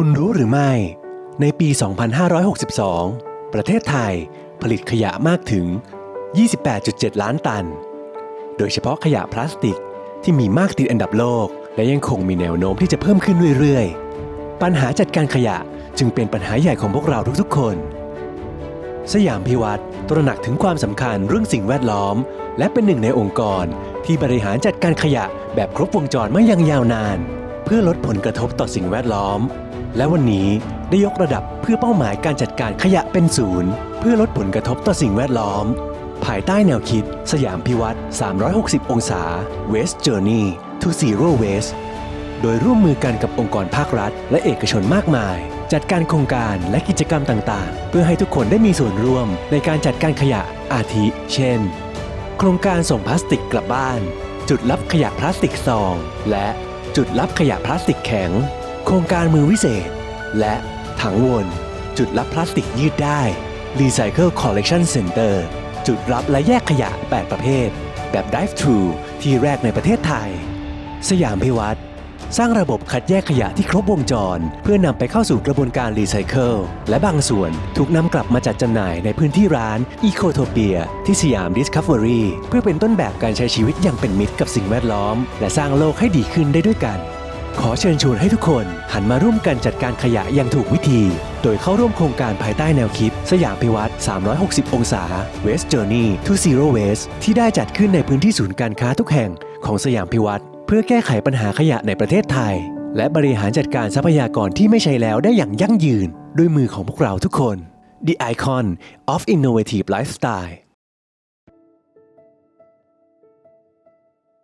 คุณรู้หรือไม่ ในปี 2562 ประเทศไทยผลิตขยะมากถึง 28.7 ล้านตัน โดยเฉพาะขยะพลาสติกที่มีมากติดอันดับโลก และยังคงมีแนวโน้มที่จะเพิ่มขึ้นเรื่อยๆ ปัญหาจัดการขยะจึงเป็นปัญหาใหญ่ของพวกเราทุกๆ คน สยามพิวัตรตระหนักถึงความสำคัญเรื่องสิ่งแวดล้อม และเป็นหนึ่งในองค์กรที่บริหารจัดการขยะแบบครบวงจรมายังยาวนาน เพื่อลดผลกระทบต่อสิ่งแวดล้อม และวันนี้ได้ยกระดับเพื่อเป้าหมายการจัดการขยะเป็นศูนย์ เพื่อลดผลกระทบต่อสิ่งแวดล้อม ภายใต้แนวคิด สยามพิวัตร 360 องศา Waste Journey to Zero Waste โดยร่วมมือกันกับองค์กรภาครัฐ และเอกชนมากมาย จัดการโครงการและกิจกรรมต่างๆ เพื่อให้ทุกคนได้มีส่วนร่วมในการจัดการขยะอาทิ เช่น โครงการส่งพลาสติกกลับบ้าน จุดรับขยะพลาสติกซอง และ จุดรับขยะพลาสติกแข็ง โครงการมือวิเศษ และถังวน จุดรับพลาสติกยืดได้ Recycle Collection Center จุดรับและแยกขยะ 8 ประเภท แบบ Dive Thru ที่แรกในประเทศไทย สยามพิวัตร สร้างระบบคัดแยกขยะที่ครบวงจร เพื่อนำไปเข้าสู่กระบวนการรีไซเคิลและบางส่วนถูกนำกลับมาจัดจำหน่ายในพื้นที่ร้าน e c o t o p i a ที่สยาม Discovery เพื่อเป็นต้นแบบการใช้ชีวิตอย่างเป็นมิตรกับสิ่งแวดล้อม และสร้างโลกให้ดีขึ้นได้ด้วยกัน ขอเชิญชวนให้ทุกคนหันมาร่วมกันจัดการขยะอย่างถูกวิธี โดยเข้าร่วมโครงการภายใต้แนวคิด สยามพิวัตร 360 องศา Waste Journey to Zero Waste ที่ได้จัดขึ้นในพื้นที่ศูนย์การค้าทุกแห่งของสยามพิวัตร เพื่อแก้ไขปัญหาขยะในประเทศไทย และบริหารจัดการทรัพยากรที่ไม่ใช้แล้วได้อย่างยั่งยืน ด้วยมือของพวกเราทุกคน The Icon of Innovative Lifestyle